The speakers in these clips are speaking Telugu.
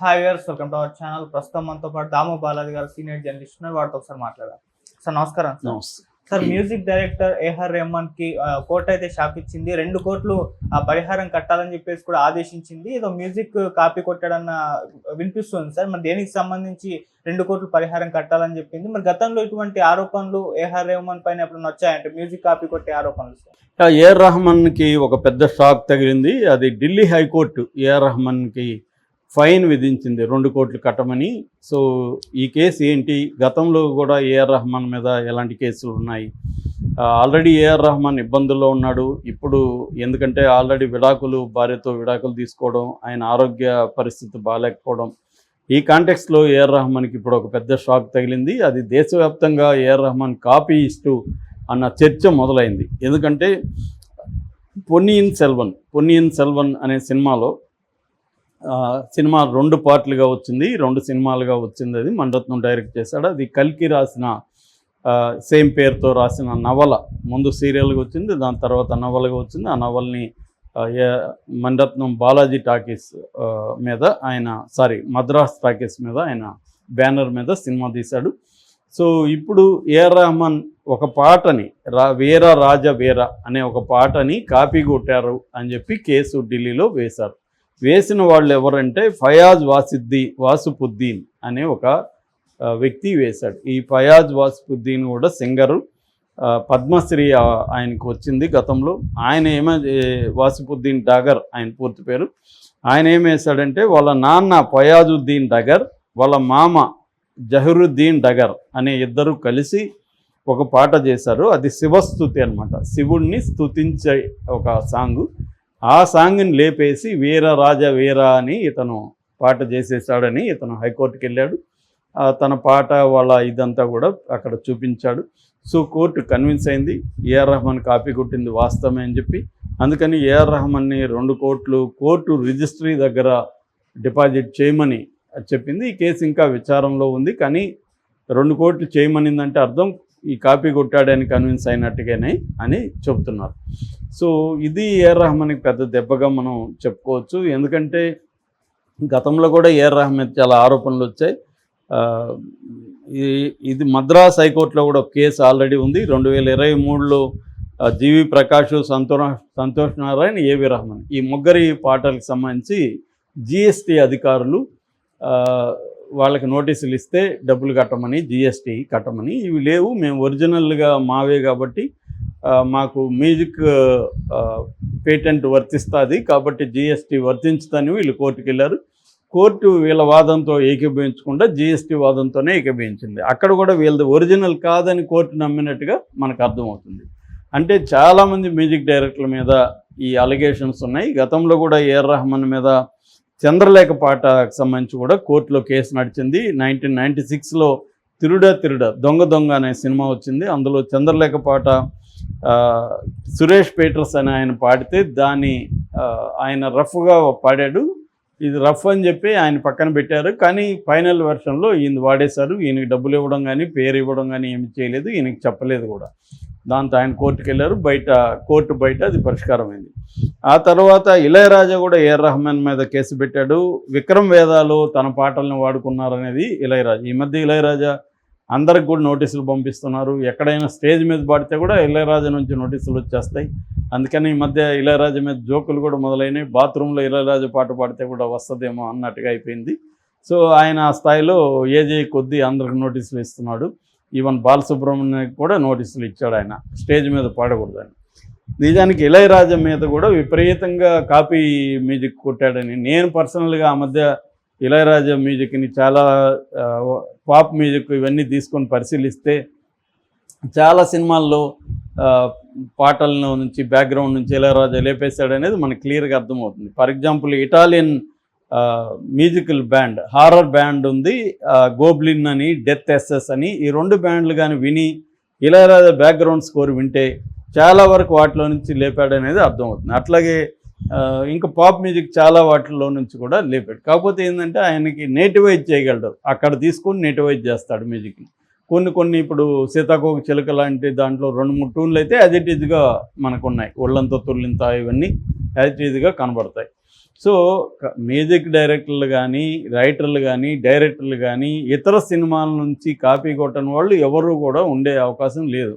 హాయ్ గారు వెల్కమ్ టు అవర్ ఛానల్ ప్రస్తుతం మనతో పాటు దాము బాలాజీ గారు సీనియర్ జర్నలిస్ట్ ఉన్నారు. వాటితో ఒకసారి మాట్లాడారు సార్ నమస్కారం సార్. మ్యూజిక్ డైరెక్టర్ ఏఆర్ రెహమాన్కి కోర్టు అయితే షాక్ ఇచ్చింది రెండు కోట్లు ఆ పరిహారం కట్టాలని చెప్పేసి కూడా ఆదేశించింది. ఏదో మ్యూజిక్ కాపీ కొట్టాడన్న వినిపిస్తుంది సార్. మరి దేనికి సంబంధించి రెండు కోట్లు పరిహారం కట్టాలని చెప్పింది? మరి గతంలో ఇటువంటి ఆరోపణలు ఏఆర్ రెహమాన్ పైన ఎప్పుడైనా వచ్చాయంటే మ్యూజిక్ కాపీ కొట్టే ఆరోపణలు సార్. ఏఆర్ రహమాన్కి ఒక పెద్ద షాక్ తగిలింది. అది Delhi high court A R రహమాన్కి fine విధించింది రెండు కోట్లు కట్టమని. సో ఈ కేసు ఏంటి? గతంలో కూడా ఏఆర్ రహమాన్ మీద ఎలాంటి కేసులు ఉన్నాయి? ఆల్రెడీ ఏఆర్ రహమాన్ ఇబ్బందుల్లో ఉన్నాడు. ఇప్పుడు ఎందుకంటే ఆల్రెడీ విడాకులు భార్యతో విడాకులు తీసుకోవడం ఆయన ఆరోగ్య పరిస్థితి బాగాలేకపోవడం. ఈ కాంటెక్స్లో ఏఆర్ రహమాన్కి ఇప్పుడు ఒక పెద్ద షాక్ తగిలింది. అది దేశవ్యాప్తంగా ఏఆర్ రహమాన్ కాపీ ఇస్తూ అన్న చర్చ మొదలైంది. ఎందుకంటే పొన్నియిన్ సెల్వన్ పొన్నియిన్ సెల్వన్ అనే సినిమాలో సినిమా రెండు పార్ట్లుగా వచ్చింది. రెండు సినిమాలుగా వచ్చింది అది. మణరత్నం డైరెక్ట్ చేశాడు. అది కల్కి రాసిన సేమ్ పేరుతో రాసిన నవల. ముందు సీరియల్గా వచ్చింది. దాని తర్వాత నవలగా వచ్చింది. ఆ నవల్ని ఏ- మణిరత్నం బాలాజీ టాకీస్ మీద ఆయన సారీ మద్రాస్ టాకీస్ మీద ఆయన బ్యానర్ మీద సినిమా తీశాడు. సో ఇప్పుడు ఏఆర్ రహమాన్ ఒక పాటని రా వీర రాజ వీర అనే ఒక పాటని కాపీ కొట్టారు అని చెప్పి కేసు ఢిల్లీలో వేశారు. వేసిన వాళ్ళు ఎవరంటే ఫయాజ్ వాసిద్ది వాసుపుద్దీన్ అనే ఒక వ్యక్తి వేశాడు. ఈ ఫయాజ్ వాసుపుద్దీన్ కూడా సింగరు పద్మశ్రీ ఆయనకు వచ్చింది గతంలో. ఆయన ఏమ వాసుపుద్దీన్ డగర్ ఆయన పూర్తి పేరు. ఆయన ఏం వేశాడంటే వాళ్ళ నాన్న ఫయాజుద్దీన్ డగర్ వాళ్ళ మామ జహరుద్దీన్ డగర్ అనే ఇద్దరు కలిసి ఒక పాట చేశారు. అది శివస్థుతి అనమాట శివుణ్ణి స్తుతించే ఒక సాంగు. ఆ సాంగ్ని లేపేసి వీర రాజ వీర అని ఇతను పాట చేసేసాడని ఇతను హైకోర్టుకి వెళ్ళాడు. తన పాట వాళ్ళ ఇదంతా కూడా అక్కడ చూపించాడు. సో కోర్టు కన్విన్స్ అయింది. ఏఆర్ రహమాన్ కాపీ కొట్టింది వాస్తవమే అని చెప్పి. అందుకని ఏఆర్ రహమాన్ని రెండు కోట్లు కోర్టు రిజిస్ట్రీ దగ్గర డిపాజిట్ చేయమని చెప్పింది. ఈ కేసు ఇంకా విచారంలో ఉంది. కానీ రెండు కోట్లు చేయమనిందంటే అర్థం ఈ కాపీ కొట్టాడని కన్విన్స్ అయినట్టుగానే అని చెప్తున్నారు సో ఇది ఏఆర్ రహమాన్కి పెద్ద దెబ్బగా మనం చెప్పుకోవచ్చు. ఎందుకంటే గతంలో కూడా ఏఆర్ రహమాన్ చాలా ఆరోపణలు వచ్చాయి. ఇది మద్రాస్ హైకోర్టులో కూడా ఒక కేసు ఆల్రెడీ ఉంది. రెండు వేల ఇరవై మూడులో జీవి ప్రకాష్ సంతో సంతోష్ నారాయణ ఏవి రహమాన్. ఈ ముగ్గురి పాటలకు సంబంధించి జిఎస్టీ అధికారులు వాళ్ళకి నోటీసులు ఇస్తే డబ్బులు కట్టమని జిఎస్టీ కట్టమని ఇవి లేవు. మేము ఒరిజినల్గా మావే కాబట్టి మాకు మ్యూజిక్ పేటెంట్ వర్తిస్తుంది. కాబట్టి జిఎస్టీ వర్తించుదని వీళ్ళు కోర్టుకు వెళ్ళారు కోర్టు వీళ్ళ వాదంతో ఏకీభవించకుండా జిఎస్టీ వాదంతోనే ఏకీభవించింది. అక్కడ కూడా వీళ్ళది ఒరిజినల్ కాదని కోర్టు నమ్మినట్టుగా మనకు అర్థమవుతుంది. అంటే చాలామంది మ్యూజిక్ డైరెక్టర్ల మీద ఈ అలిగేషన్స్ ఉన్నాయి. గతంలో కూడా ఏఆర్ రహమాన్ మీద చంద్రలేఖ పాటకు సంబంధించి కూడా కోర్టులో కేసు నడిచింది. నైన్టీన్ నైంటీ సిక్స్లో తిరుడా తిరుడా దొంగ దొంగ అనే సినిమా వచ్చింది. అందులో చంద్రలేఖ పాట సురేష్ పీటర్స్ అని ఆయన పాడితే దాన్ని ఆయన రఫ్గా పాడాడు. ఇది రఫ్ అని చెప్పి ఆయన పక్కన పెట్టారు. కానీ ఫైనల్ వెర్షన్లో ఈయన వాడేశారు. ఈయనకి డబ్బులు ఇవ్వడం కానీ పేరు ఇవ్వడం కానీ ఏమి చేయలేదు. ఈయనకి చెప్పలేదు కూడా. దాంతో ఆయన కోర్టుకు వెళ్ళారు బయట కోర్టు బయట అది పరిష్కారమైంది. ఆ తర్వాత ఇళయరాజా కూడా ఏఆర్ రహమాన్ మీద కేసు పెట్టాడు. విక్రమ్ వేదాలు తన పాటలను వాడుకున్నారనేది ఇళయరాజా. ఈ మధ్య ఇళయరాజా అందరికి కూడా నోటీసులు పంపిస్తున్నారు. ఎక్కడైనా స్టేజ్ మీద పాడితే కూడా ఇళయరాజా నుంచి నోటీసులు వచ్చేస్తాయి. అందుకని ఈ మధ్య ఇళయరాజా మీద జోకులు కూడా మొదలైనవి. బాత్రూంలో ఇళయరాజా పాట పాడితే కూడా వస్తుందేమో అన్నట్టుగా అయిపోయింది. సో ఆయన ఆ స్థాయిలో ఏజే కొద్దీ అందరికి నోటీసులు ఇస్తున్నాడు. ఈవెన్ బాలసుబ్రహ్మణ్యం కూడా నోటీసులు ఇచ్చాడు ఆయన. స్టేజ్ మీద పాడకూడదని నిజానికి ఇళయరాజా మీద కూడా విపరీతంగా కాపీ మ్యూజిక్ కొట్టాడని. నేను పర్సనల్గా ఆ మధ్య ఇళయరాజా మ్యూజిక్ని చాలా పాప్ మ్యూజిక్ ఇవన్నీ తీసుకొని పరిశీలిస్తే చాలా సినిమాల్లో పాటల నుంచి బ్యాక్గ్రౌండ్ నుంచి ఇళయరాజా లేపేశాడు అనేది మనకు క్లియర్గా అర్థమవుతుంది. For example Italian musical band horror band ఉంది. గోబ్లిన్ అని డెత్ ఎస్ఎస్ అని ఈ రెండు బ్యాండ్లు కానీ విని ఇళయరాజా బ్యాక్గ్రౌండ్ స్కోర్ వింటే చాలా వరకు వాటిలో నుంచి లేపాడు అనేది అర్థమవుతుంది. అట్లాగే ఇంకా పాప్ మ్యూజిక్ చాలా వాటిల్లో నుంచి కూడా లేపాడు. కాకపోతే ఏంటంటే ఆయనకి నేటివైజ్ చేయగలడు. అక్కడ తీసుకొని నేటివైజ్ చేస్తాడు మ్యూజిక్ని కొన్ని కొన్ని ఇప్పుడు సీతాకోక చిలుక లాంటి దాంట్లో రెండు మూడు టూన్లు అయితే యాజ్ ఇట్ ఈజ్గా మనకు ఉన్నాయి ఒళ్ళంతో తుల్లింత ఇవన్నీ యాజ్ ఇట్ ఈజ్గా కనబడతాయి. సో మ్యూజిక్ డైరెక్టర్లు కానీ రైటర్లు కానీ డైరెక్టర్లు కానీ ఇతర సినిమాల నుంచి కాపీ కొట్టని వాళ్ళు ఎవరు కూడా ఉండే అవకాశం లేదు.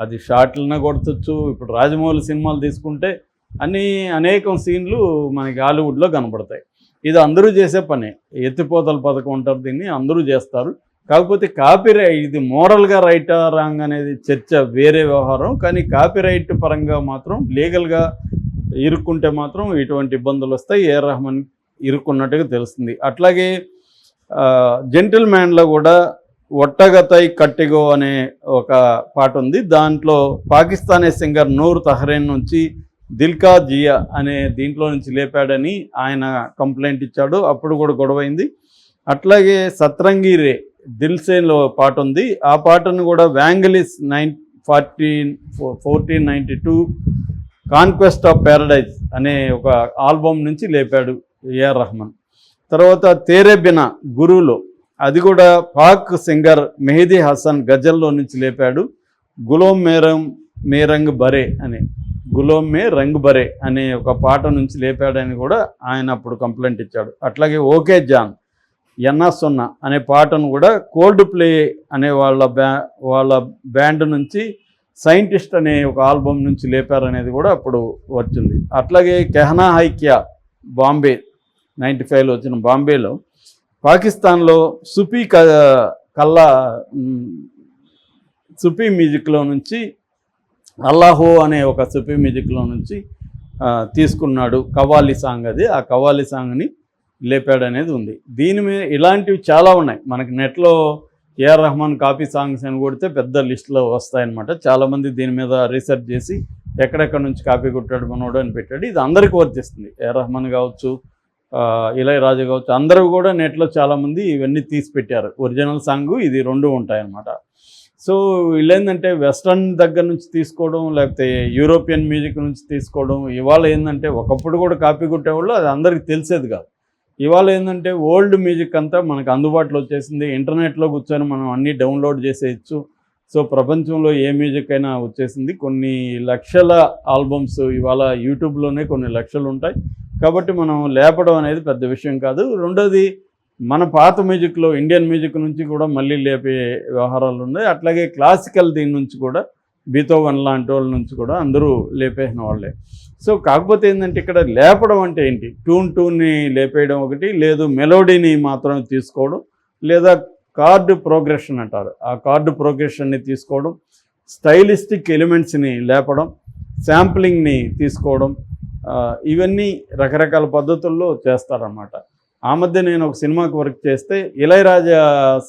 అది షార్ట్లనే కొట్టచ్చు ఇప్పుడు రాజమౌళి సినిమాలు తీసుకుంటే అన్ని అనేకం సీన్లు మనకి హాలీవుడ్లో కనపడతాయి. ఇది అందరూ చేసే పనే. ఎత్తిపోతల పథకం అంటారు దీన్ని అందరూ చేస్తారు. కాకపోతే కాపీరైట్ ఇది మోరల్గా రైట్ రాంగ్ అనేది చర్చ వేరే వ్యవహారం కానీ కాపీరైట్ పరంగా మాత్రం లీగల్గా ఇరుక్కుంటే మాత్రం ఇటువంటి ఇబ్బందులు వస్తాయి. ఏ రహమాన్ ఇరుక్కున్నట్టుగా తెలుస్తుంది. అట్లాగే జెంటిల్ మ్యాన్లో కూడా ఒట్టగతై కట్టిగో అనే ఒక పాట ఉంది. దాంట్లో పాకిస్తానీ సింగర్ నూర్ తహరేన్ నుంచి దిల్కా జియా అనే దీంట్లో నుంచి లేపాడని ఆయన కంప్లైంట్ ఇచ్చాడు. అప్పుడు కూడా గొడవైంది అట్లాగే సత్రంగి రే దిల్సేన్లో పాట ఉంది. ఆ పాటను కూడా Vangelis nine fourteen fourteen ninety two conquest of paradise అనే ఒక ఆల్బమ్ నుంచి లేపాడు ఏఆర్ రహమాన్. తర్వాత తేరే బినా గురువులో అది కూడా పాక్ సింగర్ మెహదీ హసన్ గజల్లో నుంచి లేపాడు. గులోం మేరం మేరంగ్ బరే అని గులోం మే రంగ్ బరే అనే ఒక పాట నుంచి లేపాడని కూడా ఆయన అప్పుడు కంప్లైంట్ ఇచ్చాడు. అట్లాగే ఓకే జాన్ ఎన్నా సున్నా అనే పాటను కూడా కోల్డ్ ప్లే అనే వాళ్ళ బ్యా వాళ్ళ బ్యాండ్ నుంచి సైంటిస్ట్ అనే ఒక ఆల్బమ్ నుంచి లేపారనేది కూడా అప్పుడు వచ్చింది. అట్లాగే కెహనా హైక్యా బాంబే నైంటీ ఫైవ్లో వచ్చిన బాంబేలో పాకిస్తాన్లో సుఫీ క కల్లా సుఫీ మ్యూజిక్లో నుంచి అల్లాహో అనే ఒక సుఫీ మ్యూజిక్లో నుంచి తీసుకున్నాడు కవ్వాలి సాంగ్ అది. ఆ కవ్వాలి సాంగ్ని లేపాడు అనేది ఉంది. దీని మీద ఇలాంటివి చాలా ఉన్నాయి. మనకి నెట్లో ఏఆర్ రహమాన్ కాపీ సాంగ్స్ అని కొడితే పెద్ద లిస్ట్లో వస్తాయన్నమాట. చాలామంది దీని మీద రీసెర్చ్ చేసి ఎక్కడెక్కడ నుంచి కాపీ కొట్టాడు మనోడు అని పెట్టాడు. ఇది అందరికీ వర్తిస్తుంది ఏఆర్ రహమాన్ కావచ్చు ఇలయ రాజు కావచ్చు అందరూ కూడా నెట్లో చాలామంది ఇవన్నీ తీసి పెట్టారు. ఒరిజినల్ సాంగ్ ఇది రెండు ఉంటాయన్నమాట. సో వీళ్ళేందంటే వెస్ట్రన్ దగ్గర నుంచి తీసుకోవడం లేకపోతే యూరోపియన్ మ్యూజిక్ నుంచి తీసుకోవడం ఇవాళ ఏంటంటే ఒకప్పుడు కూడా కాపీ కొట్టేవాళ్ళు అది అందరికీ తెలిసేది కాదు. ఇవాళ ఏంటంటే ఓల్డ్ మ్యూజిక్ అంతా మనకు అందుబాటులో వచ్చేసింది. ఇంటర్నెట్లో కూర్చొని మనం అన్నీ డౌన్లోడ్ చేసేయచ్చు. సో ప్రపంచంలో ఏ మ్యూజిక్ అయినా వచ్చేసింది. కొన్ని లక్షల ఆల్బమ్స్ ఇవాళ యూట్యూబ్లోనే కొన్ని లక్షలు ఉంటాయి. కాబట్టి మనం లేపడం అనేది పెద్ద విషయం కాదు. రెండోది మన పాత మ్యూజిక్లో ఇండియన్ మ్యూజిక్ నుంచి కూడా మళ్ళీ లేపే వ్యవహారాలు ఉన్నాయి. అట్లాగే క్లాసికల్ దీని నుంచి కూడా బీతోవన్ లాంటి వాళ్ళ నుంచి కూడా అందరూ లేపేసిన వాళ్ళే. సో కాకపోతే ఏంటంటే ఇక్కడ లేపడం అంటే ఏంటి? ట్యూన్ ట్యూన్ని లేపేయడం ఒకటి లేదు మెలోడీని మాత్రమే తీసుకోవడం లేదా కార్డు ప్రోగ్రెషన్ అంటారు. ఆ కార్డు ప్రోగ్రెషన్ని తీసుకోవడం స్టైలిస్టిక్ ఎలిమెంట్స్ని లేపడం శాంప్లింగ్ని తీసుకోవడం ఇవన్నీ రకరకాల పద్ధతుల్లో చేస్తారన్నమాట. ఆ మధ్య నేను ఒక సినిమాకి వర్క్ చేస్తే ఇళయరాజా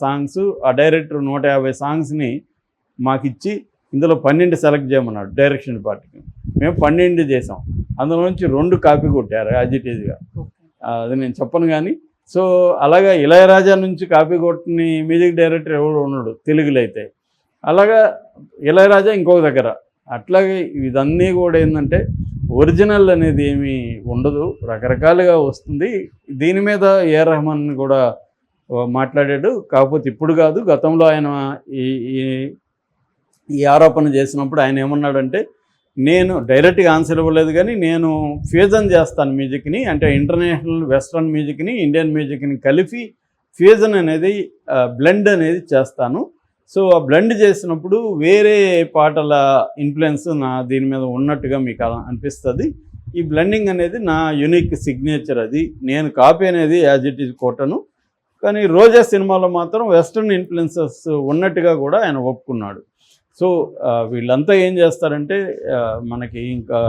సాంగ్స్ ఆ డైరెక్టర్ నూట యాభై సాంగ్స్ని మాకు ఇచ్చి ఇందులో పన్నెండు సెలెక్ట్ చేయమన్నాడు డైరెక్షన్ డిపార్ట్మెంట్ మేము పన్నెండు చేసాం. అందులో నుంచి రెండు కాపీ కొట్టారు యాజిటీజ్గా అది నేను చెప్పను కానీ సో అలాగా ఇళయరాజా నుంచి కాపీ కొట్టిన మ్యూజిక్ డైరెక్టర్ ఎవడు ఉన్నాడు తెలుగులో అయితే. అలాగా ఇళయరాజా ఇంకొక దగ్గర. అట్లాగే ఇదన్నీ కూడా ఏంటంటే ఒరిజినల్ అనేది ఏమీ ఉండదు. రకరకాలుగా వస్తుంది. దీని మీద ఏ రెహమాన్ కూడా మాట్లాడాడు. కాకపోతే ఇప్పుడు కాదు గతంలో ఆయన ఈ ఈ- ఆరోపణ చేసినప్పుడు ఆయన ఏమన్నాడంటే నేను డైరెక్ట్గా ఆన్సర్ ఇవ్వలేదు కానీ నేను ఫ్యూజన్ చేస్తాను మ్యూజిక్ని అంటే ఇంటర్నేషనల్ వెస్ట్రన్ మ్యూజిక్ని ఇండియన్ మ్యూజిక్ని కలిపి ఫ్యూజన్ అనేది బ్లెండ్ అనేది చేస్తాను. సో ఆ బ్లెండ్ చేసినప్పుడు వేరే పాటల ఇన్ఫ్లుయెన్స్ నా దీని మీద ఉన్నట్టుగా మీకు అలా అనిపిస్తుంది. ఈ బ్లెండింగ్ అనేది నా యునిక్ సిగ్నేచర్ అది. నేను కాపీ అనేది యాజ్ ఇట్ ఈజ్ కొట్టను. కానీ రోజా సినిమాలో మాత్రం వెస్ట్రన్ ఇన్ఫ్లుయెన్సెస్ ఉన్నట్టుగా కూడా ఆయన ఒప్పుకున్నాడు. సో వీళ్ళంతా ఏం చేస్తారంటే మనకి ఇంకా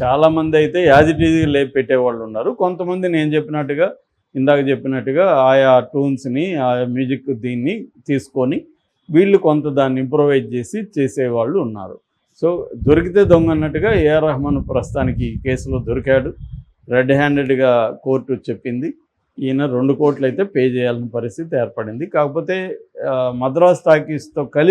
చాలామంది అయితే యాజ్ ఇట్ ఈజ్ లేపి పెట్టేవాళ్ళు ఉన్నారు. కొంతమంది నేను చెప్పినట్టుగా ఇందాక చెప్పినట్టుగా ఆయా టూన్స్ని ఆయా మ్యూజిక్ దీన్ని తీసుకొని వీళ్ళు కొంత దాన్ని ఇంప్రొవైజ్ చేసి చేసేవాళ్ళు ఉన్నారు. సో దొరికితే దొంగ అన్నట్టుగా ఏఆర్ రహమాన్ ప్రస్తుతానికి ఈ కేసులో దొరికాడు. రెడ్ హ్యాండెడ్గా కోర్టు చెప్పింది. ఈయన రెండు కోట్లు అయితే పే చేయాల్సిన పరిస్థితి ఏర్పడింది. కాకపోతే ఆ, మద్రాస్ టాకీస్తో కలిసి